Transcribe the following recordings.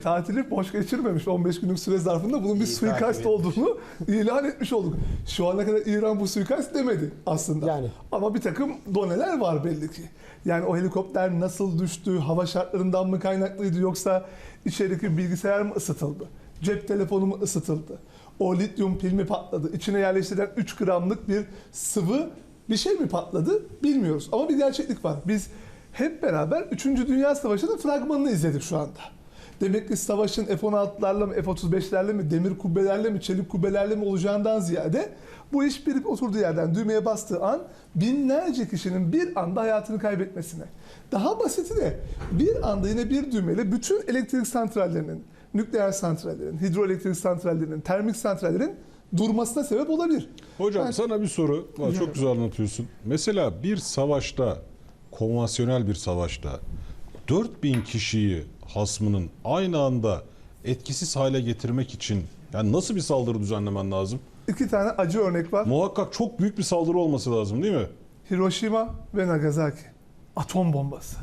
tatili boş geçirmemiş 15 günlük süre zarfında bunun bir İyi suikast takip olduğunu ilan etmiş olduk. Şu ana kadar İran bu suikast demedi aslında. Yani. Ama bir takım doneler var belli ki. Yani o helikopter nasıl düştü, hava şartlarından mı kaynaklıydı yoksa içerideki bilgisayar mı ısıtıldı? Cep telefonu mu ısıtıldı? O lityum pil mi patladı? İçine yerleştirilen 3 gramlık bir sıvı bir şey mi patladı bilmiyoruz. Ama bir gerçeklik var. Biz hep beraber 3. Dünya Savaşı'nın fragmanını izledik şu anda. Demek ki savaşın F-16'larla mı, F-35'lerle mi, demir kubbelerle mi, çelik kubbelerle mi olacağından ziyade bu iş bir oturduğu yerden düğmeye bastığı an binlerce kişinin bir anda hayatını kaybetmesine. Daha basiti de bir anda yine bir düğmeyle bütün elektrik santrallerinin, nükleer santrallerin, hidroelektrik santrallerinin, termik santrallerin durmasına sebep olabilir. Hocam Ben- sana bir soru var. Çok güzel anlatıyorsun. Mesela bir savaşta, konvansiyonel bir savaşta 4000 kişiyi hasmının aynı anda etkisiz hale getirmek için yani nasıl bir saldırı düzenlemen lazım? İki tane acı örnek var. Muhakkak çok büyük bir saldırı olması lazım değil mi? Hiroşima ve Nagasaki. Atom bombası.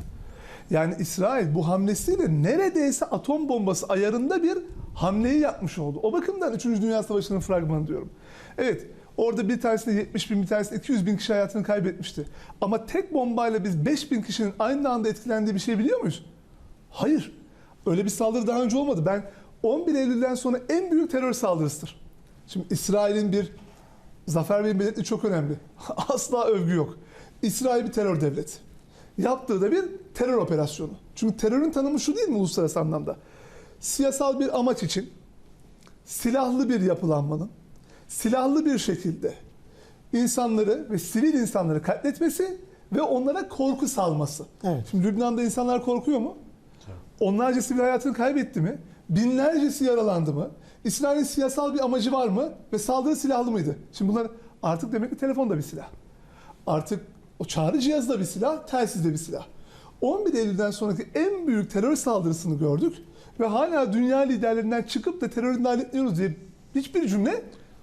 Yani İsrail bu hamlesiyle neredeyse atom bombası ayarında bir hamleyi yapmış oldu. O bakımdan 3. Dünya Savaşı'nın fragmanı diyorum. Evet orada bir tanesinde 70 bin bir tanesinde 200 bin kişi hayatını kaybetmişti. Ama tek bombayla biz 5 bin kişinin aynı anda etkilendiği bir şey biliyor muyuz? Hayır. Öyle bir saldırı daha önce olmadı. Ben 11 Eylül'den sonra en büyük terör saldırısıdır. Şimdi İsrail'in bir Zafer Bey'in belirttiği çok önemli. Asla övgü yok. İsrail bir terör devleti. Yaptığı da bir terör operasyonu. Çünkü terörün tanımı şu değil mi uluslararası anlamda? Siyasal bir amaç için silahlı bir yapılanmanın silahlı bir şekilde insanları ve sivil insanları katletmesi ve onlara korku salması. Evet. Şimdi Lübnan'da insanlar korkuyor mu? Onlarca sivil hayatını kaybetti mi? Binlercesi yaralandı mı? İsrail'in siyasal bir amacı var mı? Ve saldırı silahlı mıydı? Şimdi bunlar artık demek ki telefon da bir silah. Artık o çağrı cihazı da bir silah, telsiz de bir silah. 11 Eylül'den sonraki en büyük terör saldırısını gördük ve hala dünya liderlerinden çıkıp da terörü lanetliyoruz diye hiçbir cümle